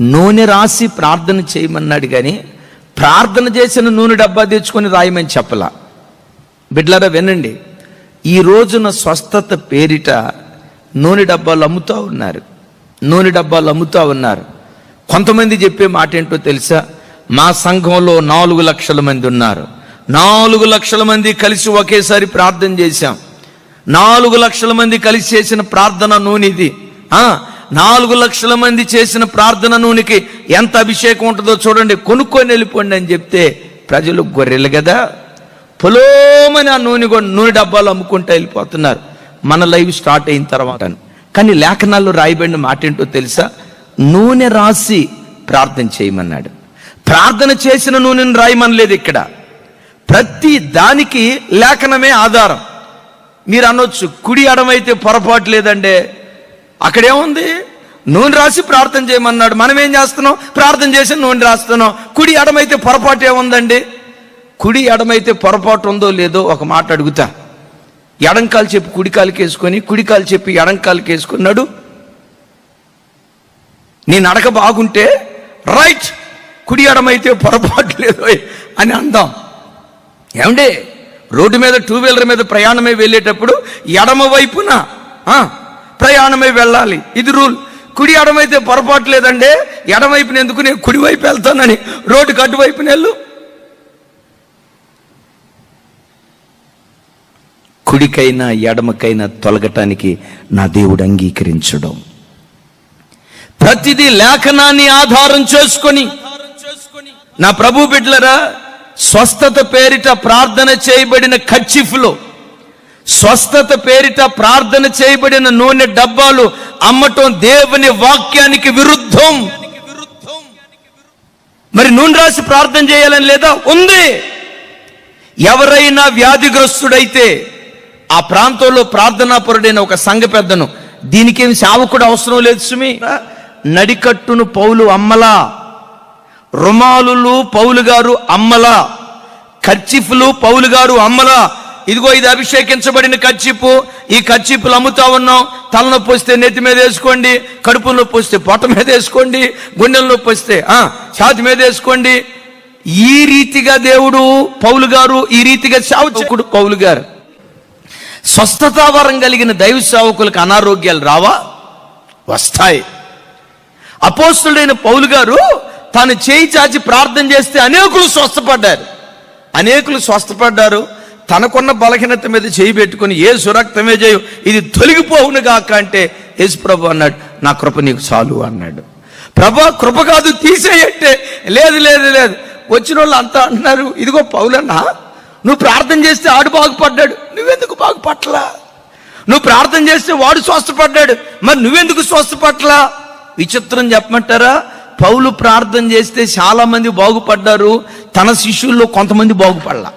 నూనె రాసి ప్రార్థన చేయమన్నాడు కానీ ప్రార్థన చేసిన నూనె డబ్బా తెచ్చుకొని రాయమని చెప్పలా. బిడ్లరా వినండి. ఈ రోజున స్వస్థత పేరిట నూనె డబ్బాలు అమ్ముతూ ఉన్నారు. నూనె డబ్బాలు అమ్ముతూ ఉన్నారు. కొంతమంది చెప్పే మాట ఏంటో తెలుసా? మా సంఘంలో నాలుగు లక్షల మంది ఉన్నారు. నాలుగు లక్షల మంది కలిసి ఒకేసారి ప్రార్థన చేశాం. నాలుగు లక్షల మంది కలిసి చేసిన ప్రార్థన నూనె ఇది. నాలుగు లక్షల మంది చేసిన ప్రార్థన నూనెకి ఎంత అభిషేకం ఉంటుందో చూడండి. కొనుక్కొని వెళ్ళిపోండి అని చెప్తే ప్రజలు గొర్రెలు కదా. పొలోమని ఆ నూనె కూడా నూనె డబ్బాలు అమ్ముకుంటూ వెళ్ళిపోతున్నారు. మన లైవ్ స్టార్ట్ అయిన తర్వాత కానీ లేఖనాల్లో రాయబడిన మాట ఏంటో తెలుసా? నూనె రాసి ప్రార్థన చేయమన్నాడు. ప్రార్థన చేసిన నూనెను రాయమనలేదు ఇక్కడ. ప్రతి దానికి లేఖనమే ఆధారం. మీరు అనొచ్చు కుడి అడమైతే పొరపాటు లేదండే. అక్కడేముంది నూనె రాసి ప్రార్థన చేయమన్నాడు. మనం ఏం చేస్తున్నాం? ప్రార్థన చేసి నూనె రాస్తున్నాం. కుడి ఎడమైతే పొరపాటు ఏముందండి కుడి ఎడమైతే పొరపాటు ఉందో లేదో ఒక మాట అడుగుతా. ఎడంకాలు చెప్పి కుడికాలకి వేసుకొని కుడికాలు చెప్పి ఎడంకాలకి వేసుకున్నాడు నీ నడక బాగుంటే రైట్. కుడి ఎడమైతే పొరపాటు లేదు అని అందాం. ఏమండి? రోడ్డు మీద టూ వీలర్ మీద ప్రయాణమే వెళ్ళేటప్పుడు ఎడమ వైపున ప్రయాణమై వెళ్ళాలి. ఇది రూల్. కుడి ఎడమైతే పొరపాటు లేదండి. ఎడమైపున ఎందుకు నేను కుడివైపు వెళ్తానని? రోడ్డు అటువైపున వెళ్ళు. కుడికైనా ఎడమకైనా తొలగటానికి నా దేవుడు అంగీకరించడం. ప్రతిదీ లేఖనాన్ని ఆధారం చేసుకొని. నా ప్రభు బిడ్లరా స్వస్థత పేరిట ప్రార్థన చేయబడిన ఖర్చిఫ్లో స్వస్థత పేరిట ప్రార్థన చేయబడిన నూనె డబ్బాలు అమ్మటం దేవుని వాక్యానికి విరుద్ధం. మరి నూనె రాసి ప్రార్థన చేయాలని లేదా? ఉంది. ఎవరైనా వ్యాధిగ్రస్తుడైతే ఆ ప్రాంతంలో ప్రార్థనాపరుడైన ఒక సంఘ పెద్దను దీనికేమి కూడా అవసరం లేదు సుమి. నడికట్టును పౌలు అమ్మలా రుమాలులు పౌలు గారు అమ్మలా ఖర్చిఫ్లు పౌలు గారు అమ్మలా ఇదిగో ఇది అభిషేకించబడిన కచ్చిప్పు. ఈ కచ్చిప్పులు అమ్ముతా ఉన్నాం. తలనొప్పి వస్తే నెత్తి మీద వేసుకోండి. కడుపు నొప్పి వస్తే పొట్ట మీద వేసుకోండి. గుండెల నొప్పి వస్తే ఛాతి మీద వేసుకోండి. ఈ రీతిగా దేవుడు పౌలు గారు ఈ రీతిగా సేవకుడు పౌలు గారు స్వస్థతావరం కలిగిన దైవ సేవకులకు అనారోగ్యాలు రావా? వస్తాయి. అపోస్తుడైన పౌలు గారు తాను చేయి చాచి ప్రార్థన చేస్తే అనేకులు స్వస్థపడ్డారు. అనేకులు స్వస్థపడ్డారు. తనకున్న బలహీనత మీద చేయి పెట్టుకుని ఏ సురక్తమే చేయు ఇది తొలగిపోవును గాక అంటే యేసు ప్రభు అన్నాడు నా కృప నీకు చాలు అన్నాడు. ప్రభా కృప కాదు తీసేయంటే. లేదు లేదు లేదు. వచ్చిన వాళ్ళు అంతా అంటున్నారు ఇదిగో పౌలన్నా నువ్వు ప్రార్థన చేస్తే ఆడు బాగుపడ్డాడు. నువ్వెందుకు బాగుపట్లా నువ్వు ప్రార్థన చేస్తే వాడు స్వస్థపడ్డాడు. మరి నువ్వెందుకు స్వస్థపట్లా విచిత్రం చెప్పమంటారా? పౌలు ప్రార్థన చేస్తే చాలామంది బాగుపడ్డారు తన శిష్యుల్లో కొంతమంది బాగుపడలా.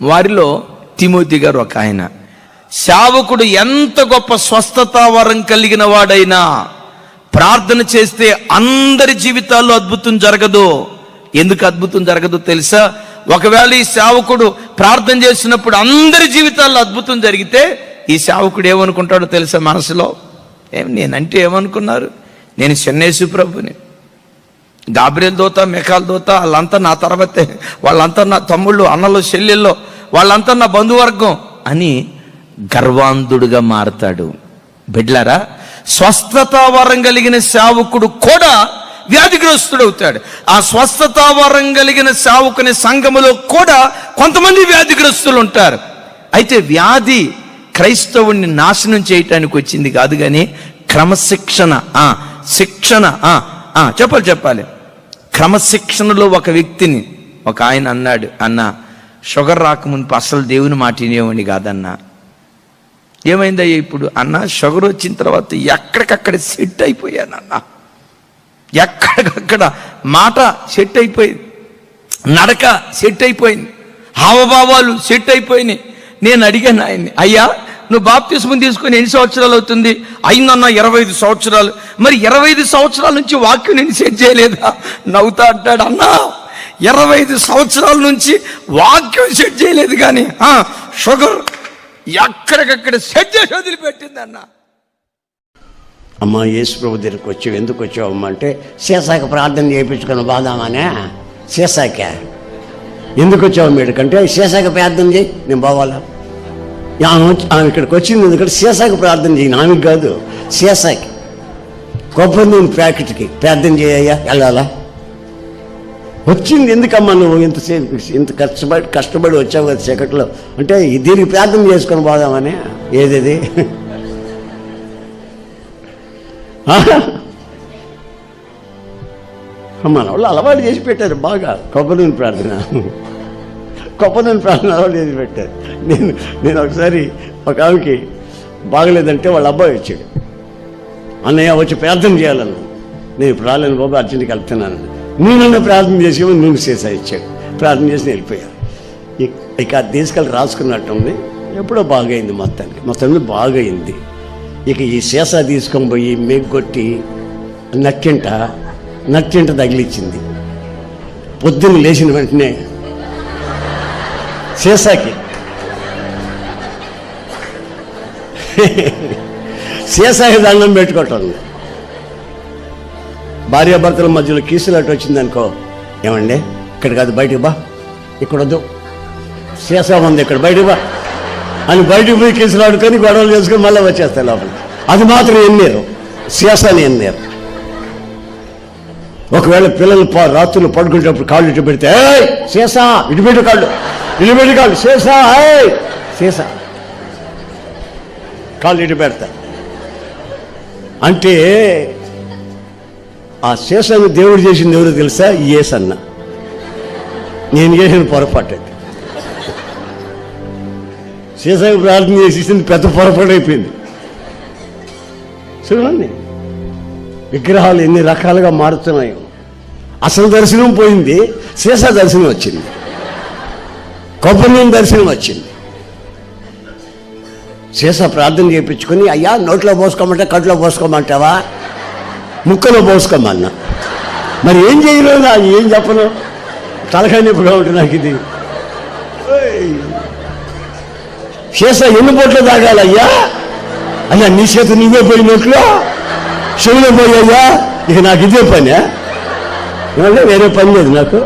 వారిలో తిమోతి గారు ఒక ఆయన. శావకుడు ఎంత గొప్ప స్వస్థత వరం కలిగిన వాడైనా ప్రార్థన చేస్తే అందరి జీవితాల్లో అద్భుతం జరగదు. ఎందుకు అద్భుతం జరగదు తెలుసా? ఒకవేళ ఈ సేవకుడు ప్రార్థన చేసినప్పుడు అందరి జీవితాల్లో అద్భుతం జరిగితే ఈ సేవకుడు ఏమనుకుంటాడో తెలుసా మనసులో? ఏం నేనంటే ఏమనుకున్నారు? నేను చెన్నేసు ప్రభుని. గాబ్రియల్ దోత మెకాల్ దోత వాళ్ళంతా నా తర్వాతే. వాళ్ళంతా నా తమ్ముళ్ళు అన్నలు చెల్లెల్లో వాళ్ళంతా నా బంధువర్గం అని గర్వాంధుడుగా మారతాడు. బిడ్లారా స్వస్థతావరం కలిగిన సేవకుడు కూడా వ్యాధిగ్రస్తుడవుతాడు. ఆ స్వస్థతావరం కలిగిన సేవకుని సంఘములో కూడా కొంతమంది వ్యాధిగ్రస్తులు ఉంటారు అయితే వ్యాధి క్రైస్తవుణ్ణి నాశనం చేయటానికి వచ్చింది కాదు కానీ క్రమశిక్షణ ఆ శిక్షణ ఆ ఆ, చెప్పాలి చెప్పాలి. క్రమశిక్షణలో ఒక వ్యక్తిని ఒక ఆయన అన్నాడు అన్న షుగర్ రాకముందు అసలు దేవుని మాట వినేవాడిని కాదన్నా. ఏమైందయ్యా ఇప్పుడు? అన్న షుగర్ వచ్చిన తర్వాత ఎక్కడికక్కడ సెట్ అయిపోయానన్న. ఎక్కడికక్కడ మాట సెట్ అయిపోయింది. నడక సెట్ అయిపోయింది. హావభావాలు సెట్ అయిపోయినాయి. నేను అడిగాను ఆయన్ని అయ్యా నువ్వు బాప్తిస్మం తీసుకుని ఎన్ని సంవత్సరాలు అవుతుంది? అయిందన్న ఇరవై ఐదు సంవత్సరాలు. మరి ఇరవై ఐదు సంవత్సరాల నుంచి వాక్యం నేను సెట్ చేయలేదా? నవ్వుతా అంటాడు అన్నా. ఇరవై ఐదు సంవత్సరాల నుంచి వాక్యం సెట్ చేయలేదు కానీ షుగర్ ఎక్కడికక్కడ సెట్ చేసి వదిలిపెట్టింది అన్న అమ్మ యేసుప్రభు దగ్గరికి వచ్చావు. ఎందుకు వచ్చావమ్మ అంటే సీసాకి ప్రార్థన చేయించుకుని బాదామానే సీసాకే. ఎందుకు వచ్చావు మీడికంటే సీసాకి ప్రార్థన చేయి నేను పోవాలా? ఆమె ఆమె ఇక్కడికి వచ్చింది ఎందుకంటే సీసాకి ప్రార్థన చేయి ఆమెకి కాదు సీసాకి. కొబ్బరి నూనె ప్యాకెట్కి ప్రార్థన చేయయ్యా వెళ్ళాలా? వచ్చింది ఎందుకమ్మా నువ్వు? ఇంతసేపు ఇంత కష్టపడి కష్టపడి వచ్చావు కదా చీకట్లో. అంటే దీనికి ప్రార్థన చేసుకొని పోదామని. ఏదేది? మన వాళ్ళు అలవాటు చేసి పెట్టారు బాగా. కొబ్బరిని ప్రార్థన. కొబ్బరిని ప్రార్థన అలవాటు చేసి పెట్టారు. నేను నేను ఒకసారి ఒక ఆమెకి బాగలేదంటే వాళ్ళ అబ్బాయి వచ్చాడు. అన్నయ్య వచ్చి ప్రార్థన చేయాలన్నా నేను ఇప్పుడు రాలేను బాబు అర్జెంట్కి వెళ్తున్నాను నేను ప్రార్థన చేసి నేను సీసా ఇచ్చాడు ప్రార్థన చేసి వెళ్ళిపోయాను. ఇక- ఆ అది తీసుకెళ్ళి రాసుకున్నట్టు ఉంది. ఎప్పుడో బాగైంది మొత్తానికి. మొత్తం బాగైంది. ఇక ఈ సీసా తీసుకొని పోయి మెగ్గొట్టి నట్టింట నట్టింట తగిలిచ్చింది. పొద్దున్న లేచిన వెంటనే సీసాకి. సీసాకి దండం పెట్టుకోవటం భార్యాభర్తల మధ్యలో కీసులాట వచ్చిందనుకో ఏమండి? ఇక్కడ కాదు బయటకు బా. ఇక్కడ వద్దు. సీసా ఉంది ఇక్కడ బయటకు బా. అని బయటకు పోయి కీసులాడుకొని గొడవలు చేసుకొని మళ్ళీ వచ్చేస్తాయి లోపల అది మాత్రం ఎన్నేరు? ఏం ఎన్నేరు? ఒకవేళ పిల్లలు రాత్రులు పడుకునేటప్పుడు కాళ్ళు ఇటు పెడితే ఏయ్ సీసా ఇటు పెట్టు కాళ్ళు. ఇటు పెట్టు కాళ్ళు. సీసా ఏయ్ కాళ్ళు ఇటు పెడతా. అంటే ఆ శేషాన్ని దేవుడు చేసింది ఎవరు తెలుసా? ఏసన్న నేను చేసిన పొరపాటు. అది శేషాన్ని ప్రార్థన చేసేసింది పెద్ద పొరపాటు అయిపోయింది. చూడండి. విగ్రహాలు ఎన్ని రకాలుగా మారుతున్నాయో. అసలు దర్శనం పోయింది శేష దర్శనం వచ్చింది. కొబ్బరి దర్శనం వచ్చింది. శేష ప్రార్థన చేయించుకొని అయ్యా నోట్లో పోసుకోమంటే కట్లో పోసుకోమంటావా? ముక్కలో పోసుకోమన్నా మరి ఏం చేయలేదు అది ఏం చెప్పను? తలకాయ నొప్పిగా ఉంటుంది నాకు ఇది. చేస్తా ఎన్ని పొట్లు తాగాలయ్యా? అయ్యా నీ చేత నువ్వే పోయినట్లు చెవిలో పోయాయ్యా ఇక నాకు ఇదే పని వేరే పని లేదు నాకు.